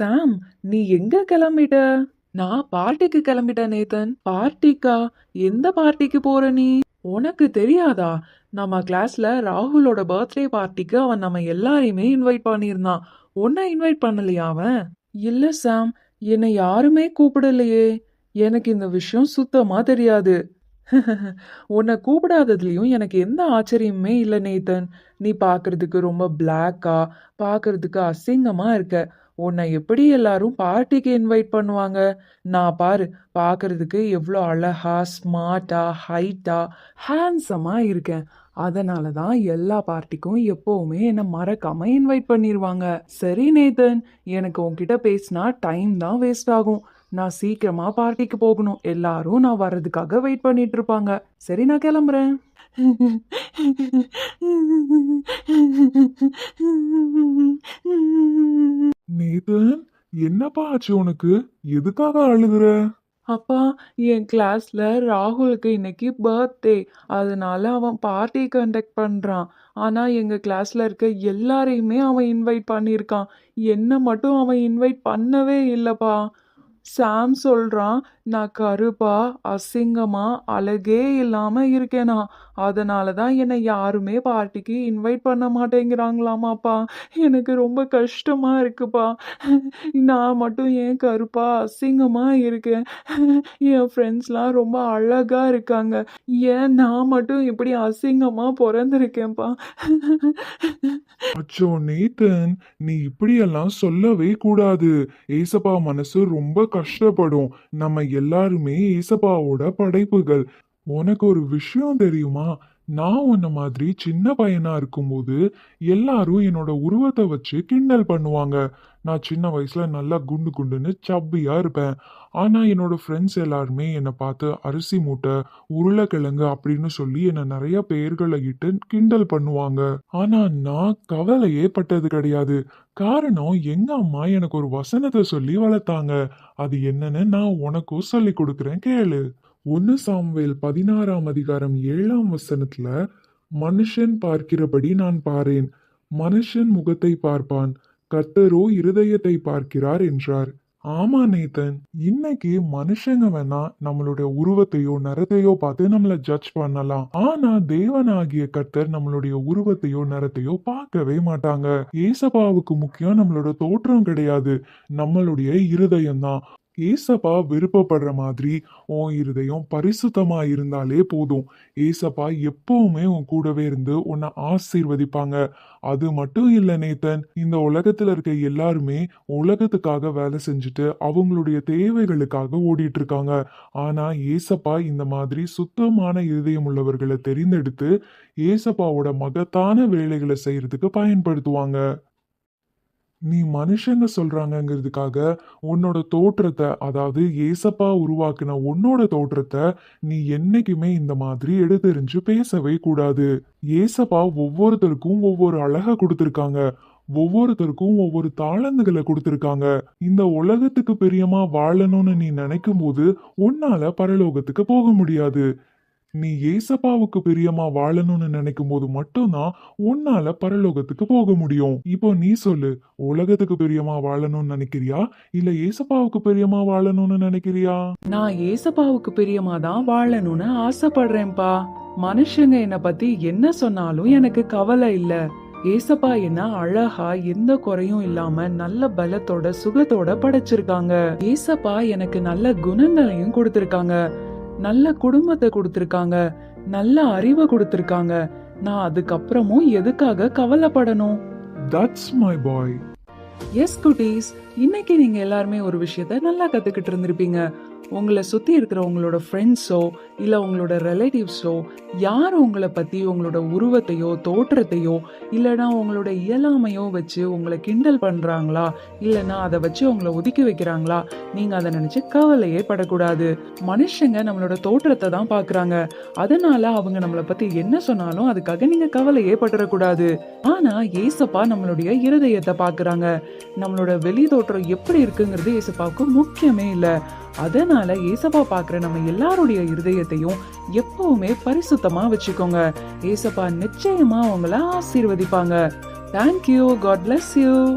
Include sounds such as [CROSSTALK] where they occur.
சாம் நீ எங்க கிளம்பிட்ட? நான் பார்ட்டிக்கு கிளம்பிட்டேன் நேத்தன். பார்ட்டிக்கா? எந்த பார்ட்டிக்கு போற நீ? உனக்கு தெரியாதா? நம்ம கிளாஸ்ல ராகுலோட பர்த்டே பார்ட்டிக்கு அவன் நம்ம எல்லாரையுமே இன்வைட் பண்ணியிருந்தான். உன்னை இன்வைட் பண்ணலையா அவன்? இல்ல சாம் என்னை யாருமே கூப்பிடலையே. எனக்கு இந்த விஷயம் சுத்தமா தெரியாது. [LAUGHS] உன்னை கூப்பிடாததுலயும் எனக்கு எந்த ஆச்சரியமுமே இல்லை நேத்தன். நீ பார்க்கறதுக்கு ரொம்ப பிளாக்கா பார்க்கறதுக்கு அசிங்கமா இருக்க. உன்னை எப்படி எல்லாரும் பார்ட்டிக்கு இன்வைட் பண்ணுவாங்க? நான் பாரு பார்க்கறதுக்கு எவ்வளோ அழகா ஸ்மார்ட்டா ஹைட்டா ஹேண்ட்ஸமாக இருக்கேன். அதனால தான் எல்லா பார்ட்டிக்கும் எப்போவுமே என்னை மறக்காம இன்வைட் பண்ணிடுவாங்க சரி நேதன் எனக்கு உன்கிட்ட பேசினா டைம் தான் வேஸ்ட் ஆகும். நான் சீக்கிரமா பார்ட்டிக்கு போகணும். எல்லாரும் நான் வர்றதுக்காக வெயிட் பண்ணிட்டு இருப்பாங்க. சரி நான் கிளம்புறேன். [LAUGHS] நேதன் என்னப்பா ஆச்சு உனக்கு? எதுக்காக அழுகுற? அப்பா என் கிளாஸ்ல ராகுலுக்கு இன்னைக்கு பர்த்டே அதனால அவன் பார்ட்டி கண்டக்ட் பண்றான். ஆனா எங்க கிளாஸ்ல இருக்க எல்லாரையுமே அவன் இன்வைட் பண்ணியிருக்கான். என்ன மட்டும் அவன் இன்வைட் பண்ணவே இல்லப்பா. சாம் சொல்கிறான் நான் கருப்பா அசிங்கமாக அழகே இல்லாமல் இருக்கேனா? அதனால தான் என்னை யாருமே பார்ட்டிக்கு இன்வைட் பண்ண மாட்டேங்கிறாங்களாமாப்பா. எனக்கு ரொம்ப கஷ்டமாக இருக்குப்பா. நான் மட்டும் ஏன் கருப்பா அசிங்கமாக இருக்கேன்? என் ஃப்ரெண்ட்ஸ்லாம் ரொம்ப அழகா இருக்காங்க. ஏன் நான் மட்டும் இப்படி அசிங்கமாக பிறந்திருக்கேன்ப்பா? அச்சோ நேத்தன் நீ இப்படியெல்லாம் சொல்லவே கூடாது. ஏசப்பா மனசு ரொம்ப கஷ்டப்படும். நம்ம எல்லாருமே ஏசப்பாவோட படைப்புகள். உனக்கு ஒரு விஷயம் தெரியுமா? நான் உன்ன மாதிரி சின்ன பையனா இருக்கும்போது எல்லாரும் என்னோட உருவத்தை வச்சு கிண்டல் பண்ணுவாங்க. நான் சின்ன வயசுல நல்லா குண்டு குண்டுன்னு சப்பியா இருப்பேன். ஆனா என்னோட ஃப்ரெண்ட்ஸ் எல்லாருமே என்னை பார்த்து அரிசி மூட்டை உருளைக்கிழங்கு அப்படின்னு சொல்லி என்னை நிறைய பெயர்களை இட்டு கிண்டல் பண்ணுவாங்க. ஆனா நான் கவலையே பட்டது கிடையாது. காரணம் எங்க அம்மா எனக்கு ஒரு வசனத்தை சொல்லி வளர்த்தாங்க. அது என்னன்னு நான் உனக்கும் சொல்லி கொடுக்குறேன் கேளு. ஒன்னு சாம்வேல் பதினாறாம் அதிகாரம் ஏழாம் வசனத்துல மனுஷன் பார்க்கிறபடி நான் பாரேன். மனுஷன் முகத்தை பார்ப்பான். கர்த்தரோ இருதயத்தை பார்க்கிறார் என்றார். ஆமா நேத்தன். இன்னைக்கு மனுஷங்க வேணா நம்மளுடைய உருவத்தையோ நிறத்தையோ பார்த்து நம்மள ஜட்ஜ் பண்ணலாம். ஆனா தேவனாகிய கர்த்தர் நம்மளுடைய உருவத்தையோ நிறத்தையோ பார்க்கவே மாட்டாங்க. ஏசபாவுக்கு முக்கியம் நம்மளோட தோற்றம் கிடையாது. நம்மளுடைய இருதயம் தான் ஏசப்பா விருப்பப்படுற மாதிரி உன் இருதயம் பரிசுத்தமா இருந்தாலே போதும். ஏசப்பா எப்பவுமே உன் கூடவே இருந்து உன்னை ஆசீர்வதிப்பாங்க. அது மட்டும் இல்ல நேத்தன். இந்த உலகத்துல இருக்க எல்லாருமே உலகத்துக்காக வேலை செஞ்சுட்டு அவங்களுடைய தேவைகளுக்காக ஓடிட்டு இருக்காங்க ஆனா ஏசப்பா இந்த மாதிரி சுத்தமான இருதயம் உள்ளவர்களை தெரிந்தெடுத்து ஏசப்பாவோட மகத்தான வேலைகளை செய்யறதுக்கு பயன்படுத்துவாங்க. நீ மனுஷங்க சொல்றாங்கங்கிறதுக்காக உன்னோட தோற்றத்தை அதாவது ஏசப்பா உருவாக்கின உன்னோட தோற்றத்தை நீ என்னைக்குமே இந்த மாதிரி எடுத்தெறிஞ்சு பேசவே கூடாது. ஏசப்பா ஒவ்வொருத்தருக்கும் ஒவ்வொரு அழகை கொடுத்துருக்காங்க. ஒவ்வொருத்தருக்கும் ஒவ்வொரு தாளந்துகளை கொடுத்துருக்காங்க. இந்த உலகத்துக்கு பிரியமா வாழணும்னு நீ நினைக்கும் போது உன்னால பரலோகத்துக்கு போக முடியாது. நீ ஏசப்பாவுக்கு பிரியமா வாழணும்னு நினைக்கும் போது மட்டும்தான் உன்னால பரலோகத்துக்கு போக முடியும். இப்போ நீ சொல்லு உலகத்துக்கு பிரியமா வாழணும்னு நினைக்கிறியா? இல்ல ஏசப்பாவுக்கு பிரியமா வாழணும்னு நினைக்கிறியா? நான் ஏசப்பாவுக்கு பிரியமா தான் வாழணும்னு ஆசைப்படுறேன்ப்பா. மனுஷங்க என்ன பத்தி என்ன சொன்னாலும் எனக்கு கவலை இல்ல. ஏசப்பா என்ன அழகா எந்த குறையும் இல்லாம நல்ல பலத்தோட சுகத்தோட படைச்சிருக்காங்க. ஏசப்பா எனக்கு நல்ல குணங்களையும் கொடுத்திருக்காங்க. நல்ல குடும்பத்தை கொடுத்திருக்காங்க நல்ல அறிவை கொடுத்திருக்காங்க. நான் அதுக்கப்புறமும் எதுக்காக கவலைப்படணும்? தட்ஸ் மை பாய் எஸ் குட்டீஸ் இன்னைக்கு நீங்க எல்லாருமே ஒரு விஷயத்த நல்லா கத்துக்கிட்டு இருந்திருப்பீங்க. உங்களை சுற்றி இருக்கிற உங்களோட ஃப்ரெண்ட்ஸோ இல்லை உங்களோட ரிலேட்டிவ்ஸோ யார் உங்களை பற்றி உங்களோட உருவத்தையோ தோற்றத்தையோ இல்லைனா உங்களோட இயலாமையோ வச்சு உங்களை கிண்டல் பண்ணுறாங்களா இல்லைனா அதை வச்சு உங்களை ஒதுக்கி வைக்கிறாங்களா? நீங்கள் அதை நினச்சி கவலையே படக்கூடாது. மனுஷங்க நம்மளோட தோற்றத்தை தான் பார்க்குறாங்க அதனால அவங்க நம்மளை பற்றி என்ன சொன்னாலும் அதுக்காக நீங்கள் கவலையே பட்டுறக்கூடாது ஆனால் ஏசப்பா நம்மளுடைய இருதயத்தை பார்க்குறாங்க நம்மளோட வெளி தோற்றம் எப்படி இருக்குங்கிறது ஏசப்பாவுக்கு முக்கியமே இல்லை. அதனால ஏசப்பா பாக்குற நம்ம எல்லாருடைய இருதயத்தையும் எப்பவுமே பரிசுத்தமா வச்சுக்கோங்க. ஏசப்பா நிச்சயமா உங்களை ஆசீர்வதிப்பாங்க. Thank you God bless you